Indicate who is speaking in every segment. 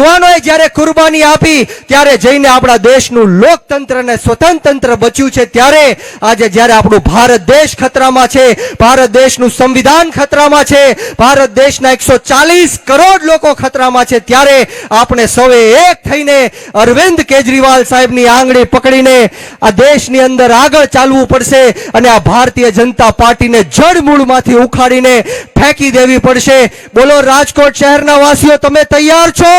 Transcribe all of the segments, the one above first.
Speaker 1: યુવાનોએ જ્યારે કુરબાની આપી, ત્યારે જઈને આપણા દેશનું લોકતંત્ર અને સ્વતંત્ર બચ્યું છે. ત્યારે આજે જ્યારે આપણું ભારત દેશ ખતરામાં છે, ભારત દેશનું સંવિધાન ખતરામાં છે, ભારત દેશના એકસો ચાલીસ કરોડ લોકો ખતરામાં છે, ત્યારે આપણે સૌએ એક થઈને અરવિંદ કેજરીવાલ સાહેબની આંગળી પકડીને આ દેશની અંદર આગળ ચાલવું પડશે અને આ ભારતીય જનતા પાર્ટીને જડમૂળમાંથી ઉખાડીને ફેંકી દેવી પડશે. બોલો રાજકોટ શહેરના વાસીઓ, તમે તૈયાર છો?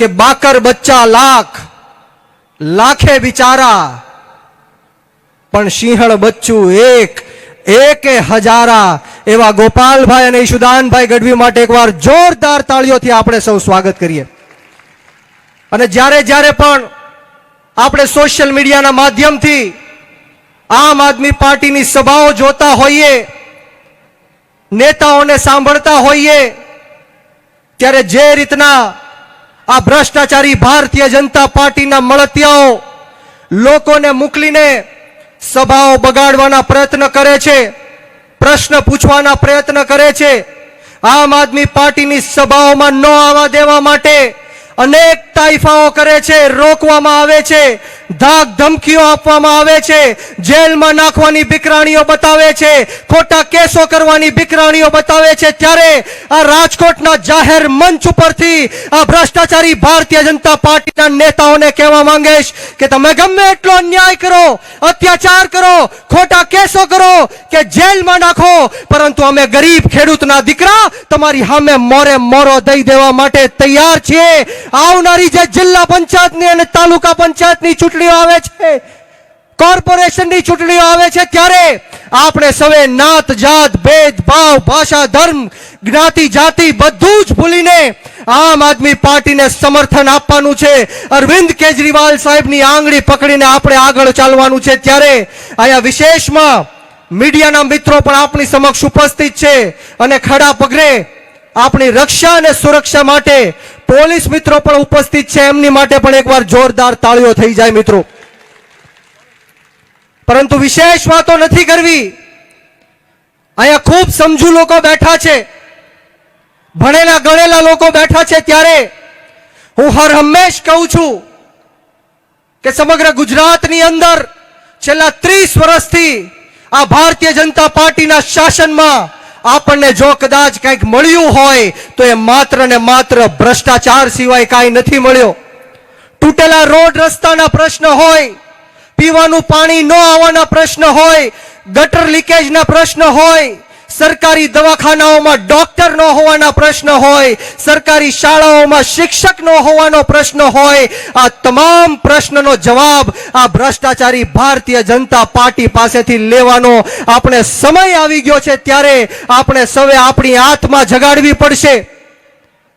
Speaker 1: કે બાકર બચ્ચા લાખ, લાખે બિચારા, પણ સિંહણ બચ્ચું એક, એકે હજારા. એવા ગોપાલભાઈ અને ઈશુદાનભાઈ ગઢવી માટે એકવાર જોરદાર તાળીઓથી આપણે સૌ સ્વાગત કરીએ. અને જ્યારે જ્યારે પણ આપણે સોશિયલ મીડિયાના માધ્યમથી આમ આદમી પાર્ટીની સભાઓ જોતા હોઈએ, નેતાઓને સાંભળતા હોઈએ, ત્યારે જે રીતના આ ભ્રષ્ટાચારી ભારતીય જનતા પાર્ટીના મળતિયાઓ લોકોને મોકલીને સભાઓ બગાડવાના પ્રયત્ન કરે છે, પ્રશ્ન પૂછવાના પ્રયત્ન કરે છે. આમ આદમી પાર્ટીની સભાઓમાં ન આવવા દેવા માટે અનેક તાઇફાઓ કરે છે, રોકવામાં આવે છે. ધાક ધમકીઓ આપવામાં આવે છે. જેલમાં નાખવાની બીકરાણીઓ બતાવે છે. ખોટા કેસો કરવાની બીકરાણીઓ બતાવે છે. ત્યારે આ રાજકોટના જાહેર મંચ ઉપરથી આ ભ્રષ્ટાચારી ભારતીય જનતા પાર્ટીના નેતાઓને કહેવા માંગીશ કે તમે ગમે એટલો અન્યાય કરો, અત્યાચાર કરો, ખોટા કેસો કરો કે જેલમાં નાખો. પરંતુ અમે ગરીબ ખેડૂતના દીકરા તમારી સામે મોરે મોરો દઈ દેવા માટે તૈયાર છીએ. આવનારી જે જિલ્લા પંચાયતની અને તાલુકા પંચાયતની ચૂંટણીઓ આવે છે. કોર્પોરેશનની ચૂંટણીઓ આવે છે ત્યારે આપણે સૌએ નાત, જાત ભેદભાવ ભાષા, ધર્મ, જ્ઞાતિ, જાતિ બધું જ ભૂલીને આમ આદમી પાર્ટીને સમર્થન આપવાનું છે. અરવિંદ કેજરીવાલ સાહેબની આંગળી પકડીને આપણે આગળ ચાલવાનું છે ત્યારે અહીંયા વિશેષમાં મીડિયાના મિત્રો પણ આપણી સમક્ષ ઉપસ્થિત છે અને ખડા પગરે આપણી રક્ષા અને સુરક્ષા માટે પોલીસ મિત્રો પણ ઉપસ્થિત છે. એમની માટે પણ એકવાર જોરદાર તાળીઓ થઈ જાય મિત્રો. પરંતુ વિશેષ વાતો નથી કરવી. અહીંયા ખૂબ સમજુ લોકો બેઠા છે. ભણેલા, ગણેલા લોકો બેઠા છે ત્યારે હું હર હંમેશ કહું છું કે સમગ્ર ગુજરાતની અંદર છેલ્લા ત્રીસ વર્ષથી આ ભારતીય જનતા પાર્ટીના શાસનમાં આપણને જો કદાચ કંઈક મળ્યું હોય, તો એ માત્ર ને માત્ર ભ્રષ્ટાચાર સિવાય કાંઈ નથી મળ્યો. તૂટેલા રોડ રસ્તાના પ્રશ્ન હોય, પીવાનું પાણી ન આવવાના પ્રશ્ન હોય, ગટર લીકેજના પ્રશ્ન હોય સરકારી દવાખાનાઓમાં ડોક્ટર ન હોવાના પ્રશ્ન હોય, સરકારી શાળાઓમાં શિક્ષક ન હોવાનો પ્રશ્ન હોય, આ તમામ પ્રશ્નનો જવાબ આ ભ્રષ્ટાચારી ભારતીય જનતા પાર્ટી પાસેથી લેવાનો આપણે સમય આવી ગયો છે ત્યારે આપણે સૌએ આપણી આત્મા જગાડવી પડશે.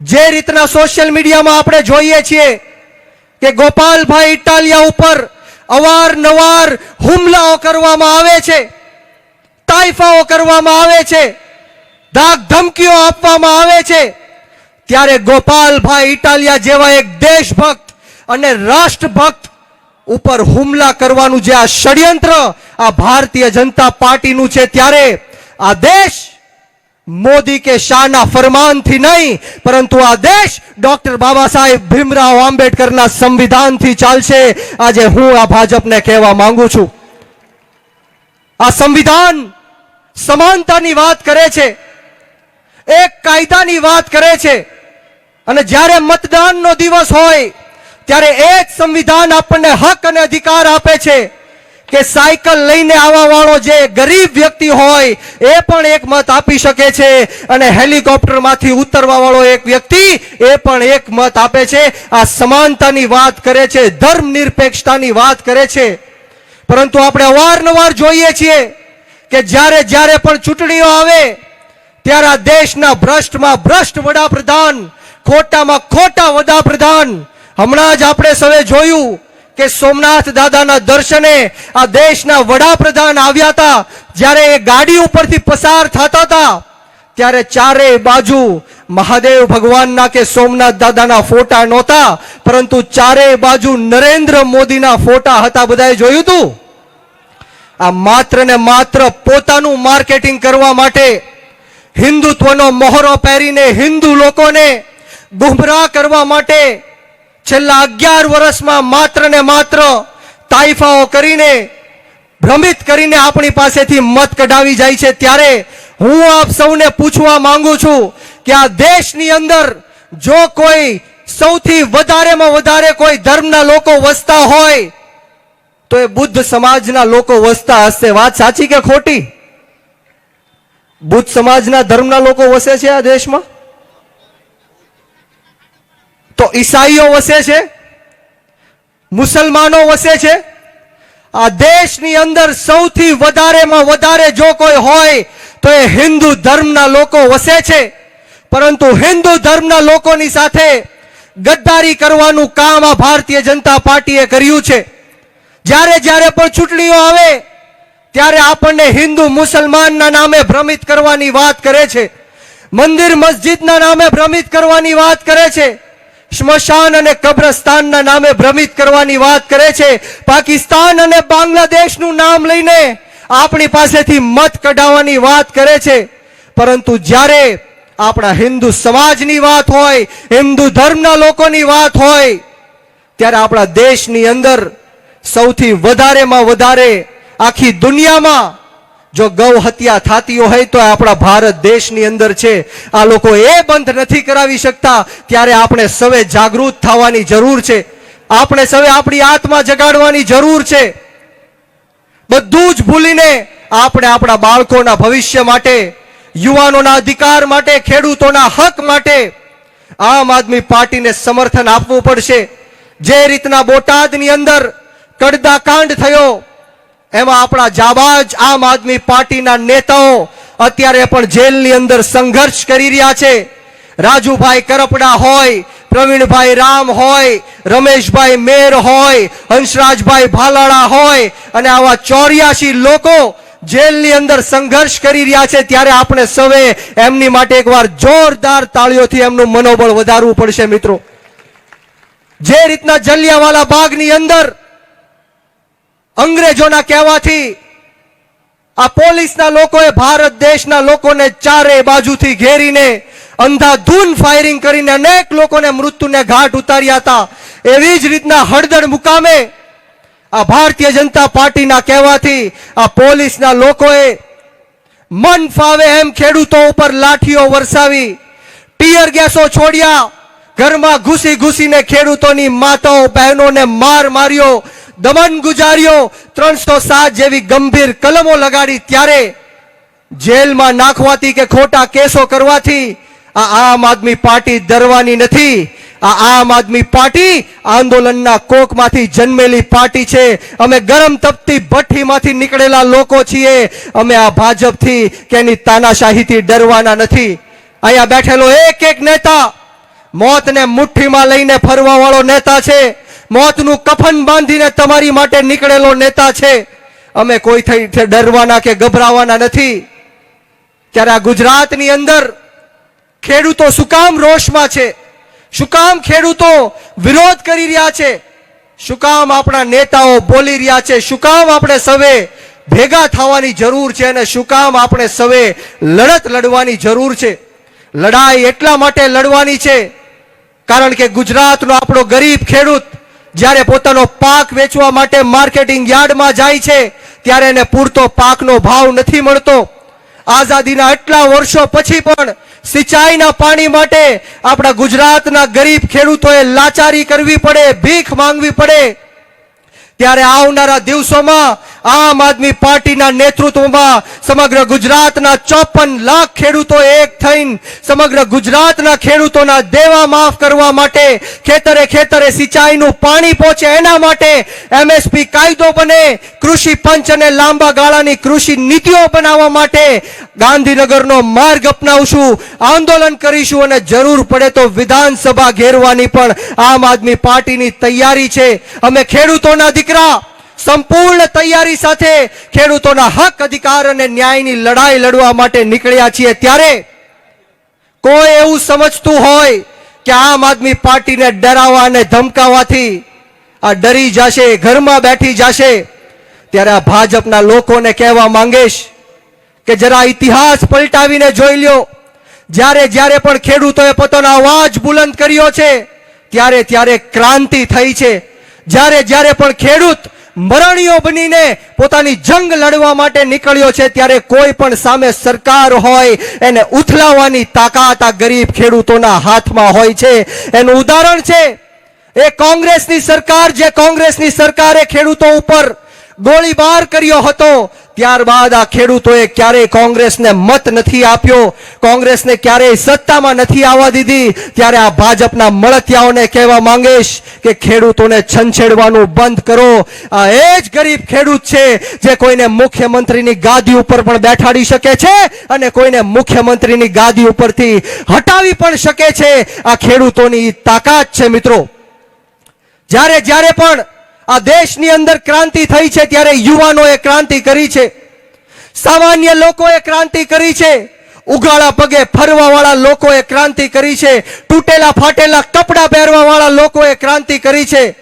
Speaker 1: જે રીતના સોશિયલ મીડિયામાં આપણે જોઈએ છીએ કે ગોપાલભાઈ ઇટાલિયા ઉપર અવારનવાર હુમલાઓ કરવામાં આવે છે. તાઇફાઓ કરવામાં આવે છે, ધાક ધમકીઓ આપવામાં આવે છે. ત્યારે ગોપાલભાઈ ઇટાલિયા જેવા એક દેશભક્ત અને રાષ્ટ્રભક્ત ઉપર હુમલા કરવાનું જે આ ષડયંત્ર આ ભારતીય જનતા પાર્ટીનું છે ત્યારે આ દેશ મોદી કે શાહના ફરમાનથી નહીં, પરંતુ આ દેશ ડોક્ટર બાબા સાહેબ ભીમરાવ આંબેડકરના સંવિધાનથી ચાલશે. આજે હું આ ભાજપને કહેવા માંગુ છું. આ સંવિધાન સમાનતાની વાત કરે છે. એક કાયદાની વાત કરે છે. અને જ્યારે મતદાનનો દિવસ હોય, ત્યારે એ જ સંવિધાન આપણને હક અને અધિકાર આપે છે કે સાયકલ લઈને આવવા વાળો જે ગરીબ વ્યક્તિ હોય, એ પણ એક મત આપી શકે છે. અને હેલિકોપ્ટરમાંથી ઉતરવા વાળો એક વ્યક્તિ, એ પણ એક મત આપે છે. આ સમાનતાની વાત કરે છે ધર્મ નિરપેક્ષતાની વાત કરે છે. પરંતુ આપણે અવારનવાર જોઈએ છીએ કે જ્યારે જ્યારે પણ ચૂંટણીઓ આવે, ત્યારે આ દેશના ભ્રષ્ટમાં ભ્રષ્ટ વડાપ્રધાન, ખોટામાં ખોટા વડાપ્રધાન. હમણાં જ આપણે સૌએ જોયું કે સોમનાથ દાદાના દર્શને આ દેશના વડાપ્રધાન આવ્યા હતા. જ્યારે એ ગાડી ઉપરથી પસાર થતા હતા, ત્યારે ચારે બાજુ મહાદેવ ભગવાનના કે સોમનાથ દાદાના ફોટા નહોતા, પરંતુ ચારે બાજુ નરેન્દ્ર મોદીના ફોટા હતા. બધાએ જોયું હતું આ માત્ર ને માત્ર પોતાનું માર્કેટિંગ કરવા માટે હિન્દુત્વનો મોહરો પહેરીને હિન્દુ લોકોને ગુમરાહ કરવા માટે છેલ્લા અગિયાર વર્ષમાં માત્ર ને માત્ર તાઇફાઓ કરીને, ભ્રમિત કરીને આપણી પાસેથી મત કઢાવી જાય છે. ત્યારે હું આપ સૌને પૂછવા માંગુ છું કે આ દેશની અંદર જો કોઈ સૌથી વધારેમાં વધારે કોઈ ધર્મના લોકો વસતા હોય તો એ બુદ્ધ સમાજના લોકો વસતા હશે. વાત સાચી કે ખોટી? બુદ્ધ સમાજના ધર્મના લોકો વસે છે આ દેશમાં? તો ઈસાઈઓ વસે છે? મુસલમાનો વસે છે? આ દેશની અંદર સૌથી વધારેમાં વધારે જો કોઈ હોય, તો એ હિન્દુ ધર્મના લોકો વસે છે. પરંતુ હિન્દુ ધર્મના લોકોની સાથે ગદ્દારી કરવાનું કામ આ ભારતીય જનતા પાર્ટીએ કર્યું છે. જ્યારે જ્યારે પણ ચૂંટણીઓ આવે, ત્યારે આપણને હિન્દુ મુસલમાનના નામે ભ્રમિત કરવાની વાત કરે છે. મંદિર મસ્જિદના નામે ભ્રમિત કરવાની વાત કરે છે. સ્મશાન અને કબ્રસ્તાનના નામે ભ્રમિત કરવાની વાત કરે છે. પાકિસ્તાન અને બાંગ્લાદેશનું નામ લઈને આપણી પાસેથી મત કઢાવવાની વાત કરે છે. પરંતુ જ્યારે આપણા હિન્દુ સમાજની વાત હોય, હિન્દુ ધર્મના લોકોની વાત હોય, ત્યારે આપણા દેશની અંદર સૌથી વધારેમાં વધારે આખી દુનિયામાં જો ગૌ હત્યા થતી હોય તો આપણા ભારત દેશની અંદર છે. આ લોકો એ બંધ નથી કરાવી શકતા ત્યારે આપણે સૌએ જાગૃત થવાની જરૂર છે. આપણે સૌએ આપણી આત્મા જગાડવાની જરૂર છે. બધું જ ભૂલીને આપણે આપણા બાળકોના ભવિષ્ય માટે, યુવાનોના અધિકાર માટે, ખેડૂતોના હક માટે આમ આદમી પાર્ટીને સમર્થન આપવું પડશે. જે રીતના બોટાદની અંદર કડદા કાંડ થયો. એમાં આપણા જાબાજ આમ આદમી પાર્ટીના નેતાઓ અત્યારે પણ જેલની અંદર સંઘર્ષ કરી રહ્યા છે. રાજુભાઈ કરપડા હોય, પ્રવીણભાઈ રામ હોય, રમેશભાઈ મેર હોય, હંસરાજભાઈ ભાલાળા હોય અને આવા ચોર્યાસી લોકો જેલની અંદર સંઘર્ષ કરી રહ્યા છે ત્યારે આપણે સૌએ એમની માટે એકવાર જોરદાર તાળીઓથી એમનું મનોબળ વધારવું પડશે મિત્રો. જે રીતના જલિયાવાલા બાગની અંદર અંગ્રેજોના કહેવાથી આ પોલીસના લોકોએ ભારત દેશના લોકોને ચારે બાજુથી ઘેરીને અંધાધૂન ફાયરિંગ કરીને અનેક લોકોને મૃત્યુને ઘાટ ઉતાર્યા હતા. એવી જ રીતના હળદર મુકામે આ ભારતીય જનતા પાર્ટીના કહેવાથી આ પોલીસના લોકોએ મન ફાવે એમ ખેડૂતો ઉપર લાઠીઓ વરસાવી, ટીયર ગેસો છોડ્યા, ઘરમાં ઘૂસી ઘૂસીને ખેડૂતોની માતાઓ બહેનોને માર માર્યો દમન ગુજાર્યો ત્રણસો સાત જેવી ગંભીર કલમો લગાડી ત્યારે જેલમાં નાખવાથી કે ખોટા કેસો કરવાથી આ આમ આદમી પાર્ટી ડરવાની નથી. આ આમ આદમી પાર્ટી આંદોલનના કોકમાંથી જન્મેલી પાર્ટી છે. અમે ગરમ તપતી ભઠ્ઠીમાંથી નીકળેલા લોકો છીએ. અમે આ ભાજપથી કે એની તાનાશાહીથી ડરવાના નથી. અહીંયા બેઠેલો એક એક નેતા મોતને મુઠ્ઠીમાં લઈને ફરવા વાળો નેતા છે. મોતનું કફન બાંધીને તમારી માટે નીકળેલો નેતા છે. અમે કોઈ થઈ ડરવાના કે ગભરાવાના નથી. ત્યારે આ ગુજરાતની અંદર ખેડૂતો શું કામ રોષમાં છે? શું કામ ખેડૂતો વિરોધ કરી રહ્યા છે? શું કામ આપણા નેતાઓ બોલી રહ્યા છે? શું કામ આપણે સવે ભેગા થવાની જરૂર છે અને શું કામ આપણે સવે લડત લડવાની જરૂર છે? લડાઈ એટલા માટે લડવાની છે કારણ કે ગુજરાતનો આપણો ગરીબ ખેડૂત જ્યારે પોતાનો પાક વેચવા માટે માર્કેટિંગ યાર્ડમાં જાય છે, ત્યારે એને પૂરતો પાકનો ભાવ નથી મળતો. આઝાદીના એટલા વર્ષો પછી પણ સિંચાઈના પાણી માટે આપણા ગુજરાતના ગરીબ ખેડૂતોએ લાચારી કરવી પડે, ભીખ માંગવી પડે. ત્યારે આવનારા દિવસોમાં આમ આદમી પાર્ટીના નેતૃત્વમાં સમગ્ર ગુજરાતના ચોપન લાખ ખેડૂતો એક થઈને સમગ્ર ગુજરાતના ખેડૂતોના દેવા માફ કરવા માટે ખેતરે ખેતરે સિંચાઈનું પાણી પહોંચે. એના માટે એમએસપી કાયદો બને, કૃષિ પંચ અને લાંબા ગાળાની કૃષિ નીતિઓ બનાવવા માટે ગાંધીનગરનો માર્ગ અપનાવશું, આંદોલન કરીશું અને જરૂર પડે તો વિધાનસભા ઘેરવાની પણ આમ આદમી પાર્ટીની તૈયારી છે. અમે ખેડૂતોના દીકરા સંપૂર્ણ તૈયારી સાથે ખેડૂતોના હક, અધિકાર અને ન્યાયની લડાઈ લડવા માટે નીકળ્યા છીએ. ત્યારે કોઈ એવું સમજતું હોય કે આમ આદમી પાર્ટીને ડરાવવા અને ધમકાવવાથી આ ડરી જશે, ઘરમાં બેઠી જશે, ત્યારે આ ભાજપના લોકોને કહેવા માંગીશ કે જરા ઇતિહાસ પલટાવીને જોઈ લ્યો. જ્યારે જ્યારે પણ ખેડૂતોએ પોતાનો અવાજ બુલંદ કર્યો છે, ત્યારે ત્યારે ક્રાંતિ થઈ છે. જ્યારે જ્યારે પણ ખેડૂત મરણીઓ બનીને પોતાની જંગ લડવા માટે નીકળ્યો છે, ત્યારે કોઈ પણ સામે સરકાર હોય, એને ઉથલાવવાની તાકાત આ ગરીબ ખેડૂતોના હાથમાં હોય છે. એનું ઉદાહરણ છે, એ કોંગ્રેસની સરકાર, જે કોંગ્રેસની સરકારે ખેડૂતો ઉપર ગોળીબાર કર્યો હતો. ત્યારબાદ આ ખેડૂતોએ ક્યારેય કોંગ્રેસને મત નથી આપ્યો. કોંગ્રેસને ક્યારેય સત્તામાં નથી આવવા દીધી. ત્યારે આ ભાજપના મળતિયાઓને કહેવા માંગીશ કે ખેડૂતોને છંછેડવાનું બંધ કરો. આ એ જ ગરીબ ખેડૂત છે જે કોઈને મુખ્યમંત્રીની ગાદી ઉપર પણ બેઠાડી શકે છે અને કોઈને મુખ્યમંત્રીની ગાદી ઉપરથી હટાવી પણ શકે છે. આ ખેડૂતોની તાકાત છે મિત્રો. જ્યારે જ્યારે પણ આ દેશની અંદર ક્રાંતિ થઈ છે ત્યારે યુવાનોએ ક્રાંતિ કરી છે. સામાન્ય લોકોએ ક્રાંતિ કરી છે. ઉઘાડા પગે ફરવાવાળા લોકોએ ક્રાંતિ કરી છે. તૂટેલા ફાટેલા કપડાં પહેરવાવાળા લોકોએ ક્રાંતિ કરી છે.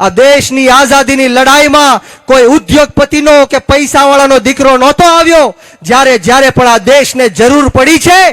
Speaker 1: આ દેશની આઝાદીની લડાઈમાં કોઈ ઉદ્યોગપતિનો કે પૈસાવાળાનો દીકરો નહોતો આવ્યો. જ્યારે જ્યારે પણ આ દેશને જરૂર પડી છે,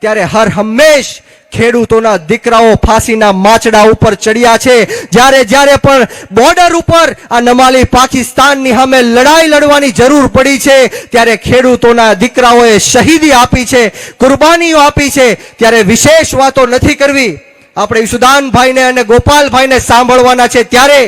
Speaker 1: ત્યારે હર હંમેશ ખેડૂતોના દીકરાઓ ફાંસીના માચડા ઉપર ચડ્યા છે. જ્યારે જ્યારે પણ બોર્ડર ઉપર આ નમાલી પાકિસ્તાનની સામે લડાઈ લડવાની જરૂર પડી છે, ત્યારે ખેડૂતોના દીકરાઓએ શહીદી આપી છે, કુરબાનીઓ આપી છે. ત્યારે વિશેષ વાતો નથી કરવી. આપણે ઈશુદાનભાઈને અને ગોપાલભાઈને સાંભળવાના છે ત્યારે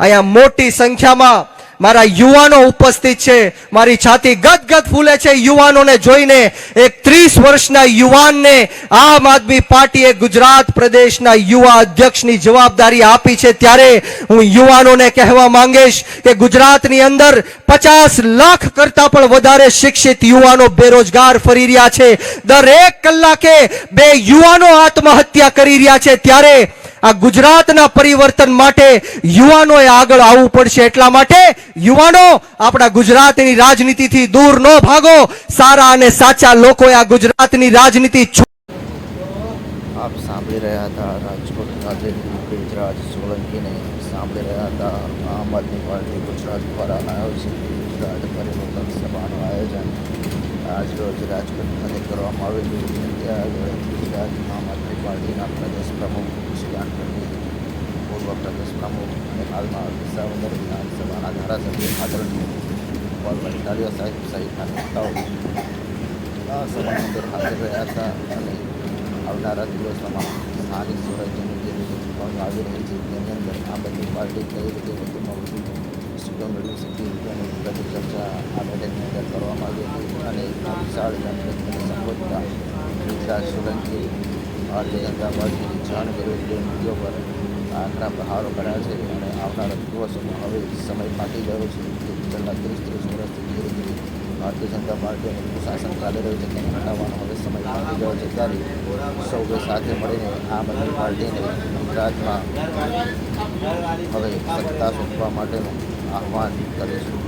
Speaker 1: અહીંયા મોટી સંખ્યામાં મારા યુવાનો ઉપસ્થિત છે. મારી છાતી ગદગદ ફૂલે છે. યુવાનોને જોઈને એક ત્રીસ વર્ષના યુવાનને આમ આદમી પાર્ટીએ ગુજરાત પ્રદેશના યુવા અધ્યક્ષની જવાબદારી આપી છે. ત્યારે હું યુવાનોને કહેવા માંગીશ કે ગુજરાતની અંદર પચાસ લાખ કરતા પણ વધારે શિક્ષિત યુવાનો બેરોજગાર ફરી રહ્યા છે. દરેક કલાકે બે યુવાનો આત્મહત્યા કરી રહ્યા છે. ત્યારે આ ગુજરાતના પરિવર્તન માટે યુવાનોએ આગળ આવવું પડશે એટલા માટે યુવાનો આપણા ગુજરાતની રાજનીતિથી દૂર ન ભાગો. સારા અને સાચા લોકોએ આ ગુજરાતની રાજનીતિ
Speaker 2: આપ સાંભળી રહ્યા હતા રાજકોટ ખાતે ગુજરાત સોલંકીને સાંભળી રહ્યા હતા. આમ આદમી પાર્ટી ગુજરાત દ્વારા આયોજિત ગુજરાત પરિવર્તન સભાનું આયોજન. આજરોજ રાજકોટ ખાતે કરવામાં આવેલું ત્યાં આગળ પાર્ટીના પ્રદેશ પ્રમુખ શ્રીકાંત પટેલ પૂર્વ પ્રદેશ પ્રમુખ અને હાલમાં વિસાવદર વિધાનસભાના ધારાસભ્ય આદરણીય ગોપાલભાઈ ટાળિયા સાહેબ સહિતના નેતાઓ અંદર હાજર રહ્યા હતા અને આવનારા દિવસોમાં સ્થાનિક સ્વરાજ્યની જે રીતે ચૂંટણીઓ આવી રહી છે તેની અંદર આ બધી પાર્ટી કઈ રીતે વધુમાં વધુ સીટો મેળવી શકે તેની બધી ચર્ચા આ બેઠકની અંદર કરવામાં આવી હતી અને વિશાળ જનસંખ્યાને સંબોધતા વિકાસ સોલંકી ભારતીય જનતા પાર્ટીની જાણ વિરોધી મુદ્દો પર આકરા પ્રહારો કર્યા છે અને આવનારા દિવસોમાં હવે સમય પાકી ગયો છે કે છેલ્લા ત્રીસ ત્રીસ વર્ષથી ધીરે ધીરે ભારતીય જનતા પાર્ટી અને શાસન ચાલી રહ્યું છે તેને હટાવવાનો હવે સમય પાકી ગયો છે. ત્યારે સૌએ સાથે મળીને આમ આદમી પાર્ટીને ગુજરાતમાં હવે સત્તા સોંપવા માટેનું આહવાન કરીશું